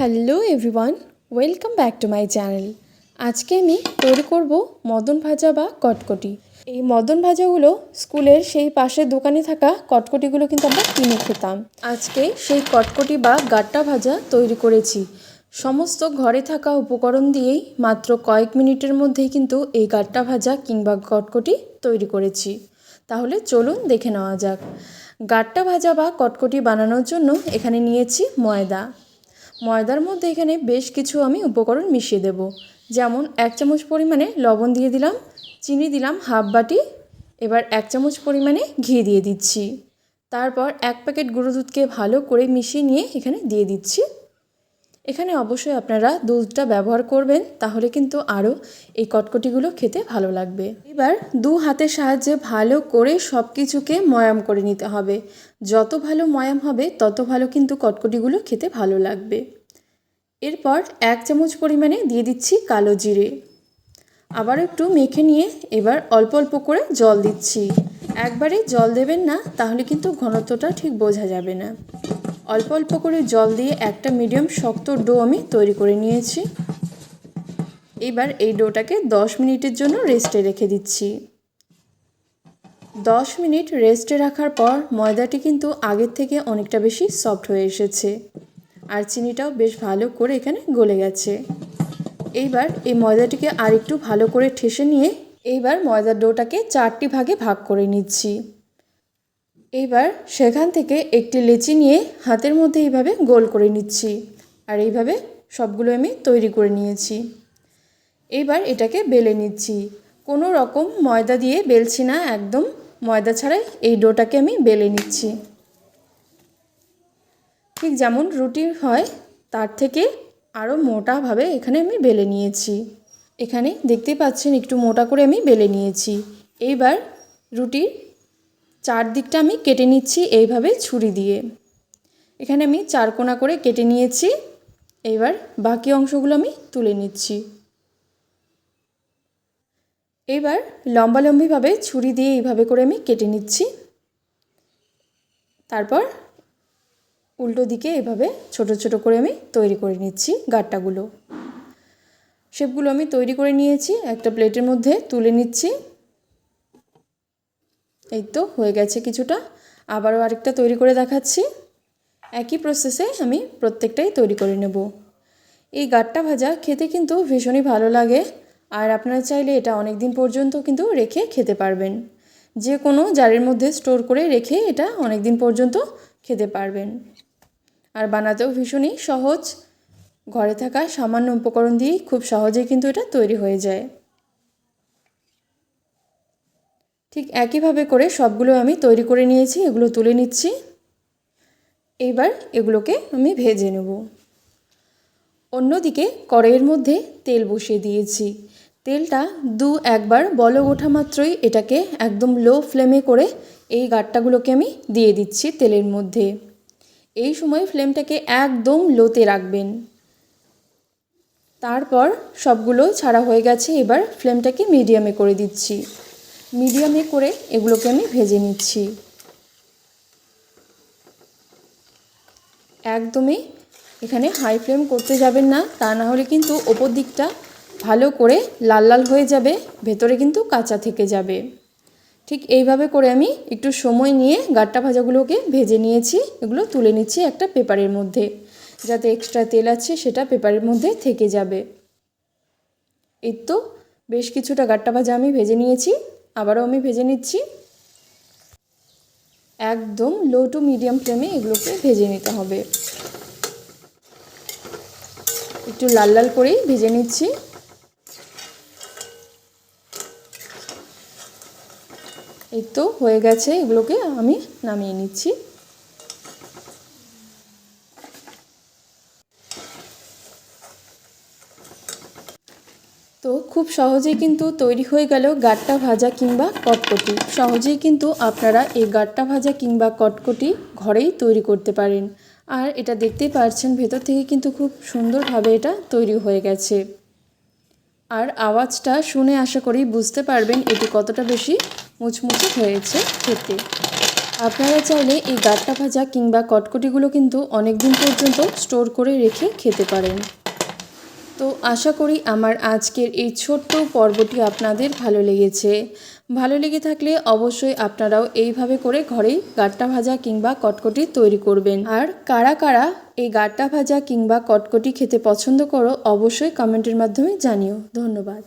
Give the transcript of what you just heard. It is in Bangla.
Hello everyone, welcome back to my channel. আজকে আমি তৈরি করব মদন ভাজা বা কটকটি। এই মদন ভাজাগুলো স্কুলের সেই পাশের দোকানে থাকা কটকটিগুলো কিন্তু আমরা কিনে খেতাম। আজকে সেই কটকটি বা গাট্টা ভাজা তৈরি করেছি। সমস্ত ঘরে থাকা উপকরণ দিয়েই মাত্র কয়েক মিনিটের মধ্যেই কিন্তু এই গাট্টা ভাজা কিংবা কটকটি তৈরি করেছি। তাহলে চলুন দেখে নেওয়া যাক। গাট্টা ভাজা বা কটকটি বানানোর জন্য এখানে নিয়েছি ময়দা। ময়দার মধ্যে এখানে বেশ কিছু আমি উপকরণ মিশিয়ে দেব। যেমন, এক চামচ পরিমাণে লবণ দিয়ে দিলাম, চিনি দিলাম হাফ বাটি, এবার এক চামচ পরিমাণে ঘি দিয়ে দিচ্ছি। তারপর এক প্যাকেট গুঁড়ো দুধকে ভালো করে মিশিয়ে নিয়ে এখানে দিয়ে দিচ্ছি। এখানে অবশ্যই আপনারা দুধটা ব্যবহার করবেন, তাহলে কিন্তু আরও এই কটকটিগুলো খেতে ভালো লাগবে। এবার দু হাতের সাহায্যে ভালো করে সব কিছুকে ময়াম করে নিতে হবে। যত ভালো ময়াম হবে, তত ভালো কিন্তু কটকটিগুলো খেতে ভালো লাগবে। এরপর এক চামচ পরিমাণে দিয়ে দিচ্ছি কালো জিরে। আবার একটু মেখে নিয়ে এবার অল্প অল্প করে জল দিচ্ছি। একবারে জল দেবেন না, তাহলে কিন্তু ঘনত্বটা ঠিক বোঝা যাবে না। অল্প অল্প করে জল দিয়ে একটা মিডিয়াম শক্ত ডো আমি তৈরি করে নিয়েছি। এবার এই ডোটাকে দশ মিনিটের জন্য রেস্টে রেখে দিচ্ছি। দশ মিনিট রেস্টে রাখার পর ময়দাটি কিন্তু আগের থেকে অনেকটা বেশি সফট হয়ে এসেছে। আর চিনিটাও বেশ ভালো করে এখানে গলে গেছে। এইবার এই ময়দাটিকে আর একটু ভালো করে ঠেসে নিয়ে এইবার ময়দার ডোটাকে চারটি ভাগে ভাগ করে নিচ্ছি। এইবার সেখান থেকে একটি লেচি নিয়ে হাতের মধ্যে এইভাবে গোল করে নিচ্ছি আর এইভাবে সবগুলো আমি তৈরি করে নিয়েছি। এইবার এটাকে বেলে নিচ্ছি। কোনো রকম ময়দা দিয়ে বেলছি না, একদম ময়দা ছাড়াই এই ডোটাকে আমি বেলে নিচ্ছি। ঠিক যেমন রুটি হয়, তার থেকে আরও মোটাভাবে এখানে আমি বেলে নিয়েছি। এখানে দেখতেই পাচ্ছেন একটু মোটা করে আমি বেলে নিয়েছি। এইবার রুটির চারদিকটা আমি কেটে নিচ্ছি এইভাবে ছুরি দিয়ে। এখানে আমি চার কোনা করে কেটে নিয়েছি। এইবার বাকি অংশগুলো আমি তুলে নিচ্ছি। এইবার লম্বালম্বিভাবে ছুরি দিয়ে এইভাবে করে আমি কেটে নিচ্ছি। তারপর উল্টো দিকে এভাবে ছোট ছোট করে আমি তৈরি করে নিচ্ছি গাট্টাগুলো। শেপগুলো আমি তৈরি করে নিয়েছি, একটা প্লেটের মধ্যে তুলে নিচ্ছি। এই তো হয়ে গেছে কিছুটা। আবারও আরেকটা তৈরি করে দেখাচ্ছি। একই প্রসেসে আমি প্রত্যেকটাই তৈরি করে নেব। এই গাট্টা ভাজা খেতে কিন্তু ভীষণই ভালো লাগে। আর আপনারা চাইলে এটা অনেক দিন পর্যন্ত কিন্তু রেখে খেতে পারবেন। যে কোনো জারের মধ্যে স্টোর করে রেখে এটা অনেক দিন পর্যন্ত খেতে পারবেন। আর বানাতেও ভীষণই সহজ। ঘরে থাকা সামান্য উপকরণ দিয়েই খুব সহজেই কিন্তু এটা তৈরি হয়ে যায়। ঠিক একইভাবে করে সবগুলো আমি তৈরি করে নিয়েছি, এগুলো তুলে নিচ্ছি। এইবার এগুলোকে আমি ভেজে নেব। অন্যদিকে কড়াইয়ের মধ্যে তেল বসিয়ে দিয়েছি। তেলটা দু একবার বলক ওঠা মাত্রই এটাকে একদম লো ফ্লেমে করে এই গাট্টাগুলোকে আমি দিয়ে দিচ্ছি তেলের মধ্যে। এই সময় ফ্লেমটাকে একদম লোতে রাখবেন। তারপর সবগুলো ছাড়া হয়ে গেছে, এবার ফ্লেমটাকে মিডিয়ামে করে দিচ্ছি। মিডিয়ামে করে এগুলোকে আমি ভেজে নিচ্ছি। একদমই এখানে হাই ফ্লেম করতে যাবেন না, তা না হলে কিন্তু ওপর দিকটা ভালো করে লাল লাল হয়ে যাবে, ভেতরে কিন্তু কাঁচা থেকে যাবে। ঠিক এইভাবে করে আমি একটু সময় নিয়ে গাট্টা ভাজাগুলোকে ভেজে নিয়েছি, এগুলো তুলে নিচ্ছি একটা পেপারের মধ্যে। যাতে এক্সট্রা তেল আছে, সেটা পেপারের মধ্যে থেকে যাবে। এই তো বেশ কিছুটা গাট্টা ভাজা আমি ভেজে নিয়েছি, আবারও আমি ভেজে নিচ্ছি। একদম লো টু মিডিয়াম ফ্লেমে এগুলোকে ভেজে নিতে হবে। একটু লাল লাল করেই ভেজে নিচ্ছি। এই তো হয়ে গেছে, এগুলোকে আমি নামিয়ে নিচ্ছি। তো খুব সহজেই কিন্তু তৈরি হয়ে গেল গাট্টা ভাজা কিংবা কটকটি। সহজেই কিন্তু আপনারা এই গাট্টা ভাজা কিংবা কটকটি ঘরেই তৈরি করতে পারেন। আর এটা দেখতেই পারছেন, ভেতর থেকে কিন্তু খুব সুন্দরভাবে এটা তৈরি হয়ে গেছে। আর আওয়াজটা শুনে আশা করি বুঝতে পারবেন এটি কতটা বেশি মুচমুচে হয়েছে খেতে আপনারা চাইলে এই গাট্টা ভাজা কিংবা কটকটিগুলো কিন্তু অনেক দিন পর্যন্ত স্টোর করে রেখে খেতে পারেন। তো আশা করি আমার আজকের এই ছোট্ট পর্বটি আপনাদের ভালো লেগেছে। ভালো লেগে থাকলে অবশ্যই আপনারাও এইভাবে করে ঘরেই গাট্টা ভাজা কিংবা কটকটি তৈরি করবেন। আর কারা কারা এই গাট্টা ভাজা কিংবা কটকটি খেতে পছন্দ করো, অবশ্যই কমেন্টের মাধ্যমে জানিও। ধন্যবাদ।